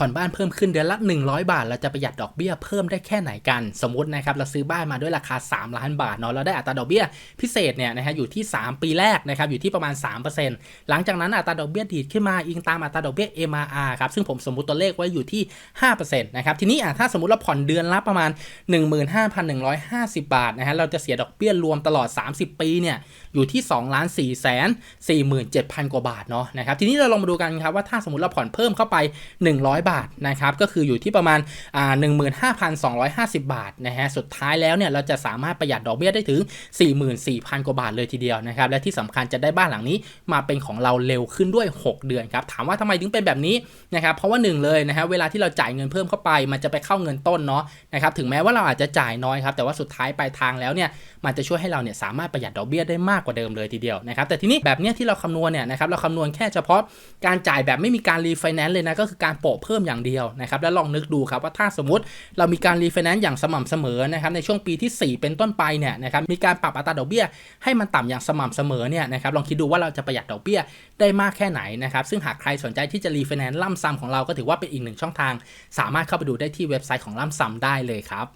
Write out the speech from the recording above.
ผ่อนบ้านเพิ่มขึ้นเดือนละ 100 บาท เราจะประหยัดดอกเบี้ยเพิ่มได้แค่ไหนกัน สมมตินะครับเราซื้อบ้านมาด้วยราคา 3 ล้านบาทเนาะเราได้อัตราดอกเบี้ยพิเศษเนี่ยนะฮะอยู่ที่ 3 ปีแรกนะครับอยู่ที่ประมาณ 3%หลังจากนั้นอัตราดอกเบี้ยดีดขึ้นมาอิงตามอัตราดอกเบี้ย MRR ครับซึ่งผมสมมติตัวเลขไว้อยู่ที่5%นะครับทีนี้อะถ้าสมมติเราผ่อนเดือนละประมาณ 15,150 บาทนะฮะเราจะเสียดอกเบี้ยรวมตลอด 30 ปีเนี่ยอยู่ที่2ล้าน4แสน47,000 กว่าบาทเนาะนะครับทีนี้เราลองมาดูกันครับว่าถ้าสมมติเราผ่อนเพิ่มเข้าไป 100บาทนะครับก็คืออยู่ที่ประมาณอ่า15,250 บาทนะฮะสุดท้ายแล้วเนี่ยเราจะสามารถประหยัดดอกเบี้ยได้ถึง 44,000 กว่าบาทเลยทีเดียวนะครับและที่สำคัญจะได้บ้านหลังนี้มาเป็นของเราเร็วขึ้นด้วย 6 เดือนครับถามว่าทำไมถึงเป็นแบบนี้นะครับเพราะว่าหนึ่งเลยนะฮะเวลาที่เราจ่ายเงินเพิ่มเข้าไป มันจะไปเข้าเงินต้นเนาะนะครับถึงแม้ว่าเราอาจจะจ่ายน้อยครับแต่ว่าสุดท้ายปลายทางแล้วเนี่ยมันจะช่วยให้เราเนี่ยสามารถประหยัดดอกเบี้ยได้มากกว่าเดิมเลยทีเดียวนะครับแต่ทีนี้แบบเนี้ยที่เราคำนวณเนี่ยนะครับเราคำนวณแค่เฉพาะการจ่ายแบบไม่มีการรีไฟแนนซ์เลยนะก็คือการโปะเพิ่มอย่างเดียวนะครับแล้วลองนึกดูครับว่าถ้าสมมติเรามีการรีไฟแนนซ์อย่างสม่ำเสมอนะครับในช่วงปีที่ 4 เป็นต้นไปเนี่ยนะครับมีการปรับอัตราดอกเบี้ย ให้มันต่ำอย่างสม่ำเสมอเนี่ยนะครับลองคิดดูว่าเราจะประหยัดดอกเบี้ยได้มากแค่ไหนนะครับซึ่งหากใครสนใจที่จะรีไฟแนนซ์ล่ำซ้ำของเราก็ถือว่าเป็นอีกหนึ่งช่องทาง สามารถเข้าไปดูได้ที่เว็บไซต์ของล่ำซ้ำได้เลยครับ